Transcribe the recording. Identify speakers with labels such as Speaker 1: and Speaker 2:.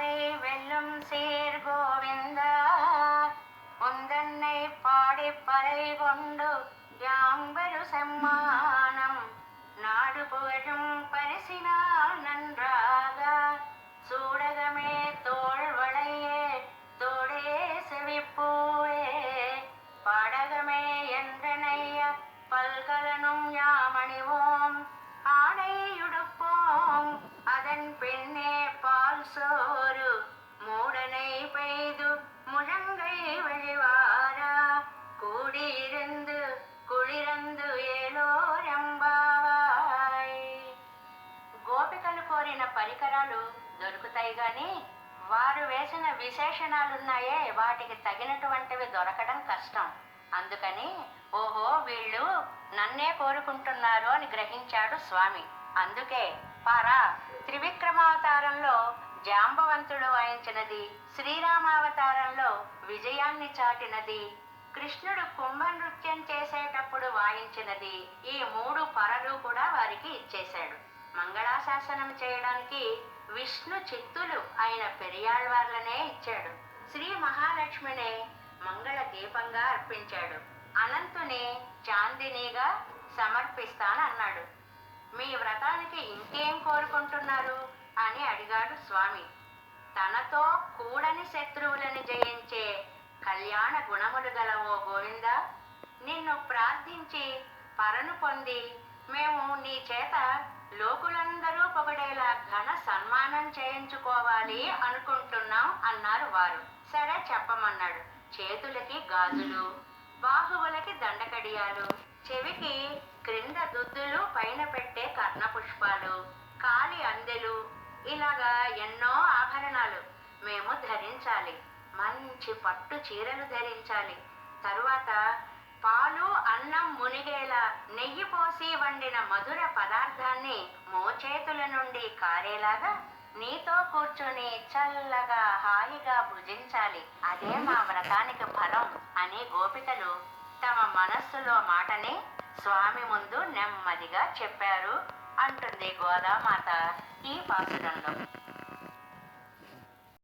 Speaker 1: பாதை வெல்லும் சீர் கோவிந்தா. உந்தன்னை பாடி பறை கொண்டு யாம்பெரு செம்மானம். நாடு புகழும் பரிசினால் நன்றாக. சூடகமே தோல் வளையே தோடே செவிப்பூவே. பாடகமே என்றனைய பல்கலனும் யாமணிவோம் ஆடையுடுப்போம் அதன் பின்னே பால் சோ కోరిన పరికరాలు దొరుకుతాయి కానీ వారు వేసిన విశేషణాలున్నాయే వాటికి తగినటువంటివి దొరకడం కష్టం. అందుకని ఓహో వీళ్ళు నన్నే కోరుకుంటున్నారు అని గ్రహించాడు స్వామి. అందుకే పారా త్రివిక్రమావతారంలో జాంబవంతుడు వాయించినది శ్రీరామావతారంలో విజయాన్ని చాటినది కృష్ణుడు కుంభ నృత్యం చేసేటప్పుడు వాయించినది ఈ మూడు పరలు కూడా వారికి ఇచ్చేశాడు. మంగళాశాసనం చేయడానికి విష్ణు చిత్తులు ఆయన పెరియాళ్వార్లనే ఇచ్చాడు. శ్రీ మహాలక్ష్మినే మంగళ దీపంగా అర్పించాడు. అనంతుని చాందినిగా సమర్పిస్తానన్నాడు. మీ వ్రతానికి ఇంకేం కోరుకుంటున్నారు? అని అడిగాడు స్వామి. తనతో కూడని శత్రువులను జయించే కళ్యాణ గుణములు గల ఓ గోవింద నిన్ను ప్రార్థించి పరను పొంది మేము నీ చేత లోకులందరూ పొగడేలా ఘన సన్మానం చేయించుకోవాలి అనుకుంటున్నాం అన్నారు వారు. సరే చెప్పమన్నాడు. చేతులకి గాజులు బాహువులకి దండకడియాలు చెవికి క్రింద దుద్దులు పైన పెట్టే కర్ణ పుష్పాలు కాలి అందెలు ఇలాగా ఎన్నో ఆభరణాలు మేము ధరించాలి. మంచి పట్టు చీరలు ధరించాలి. తరువాత పాలు అన్నం మునిగేలా నెయ్యి పోసి వండిన మధుర పదార్థాన్ని మోచేతుల నుండి కారేలాగా నీతో కూర్చొని చల్లగా హాయిగా భుజించాలి. అదే మా వ్రతానికి ఫలం అని గోపికలు తమ మనస్సులో మాటని స్వామి ముందు నెమ్మదిగా చెప్పారు అంటుంది గోదామాత ఈ పాసురంలో.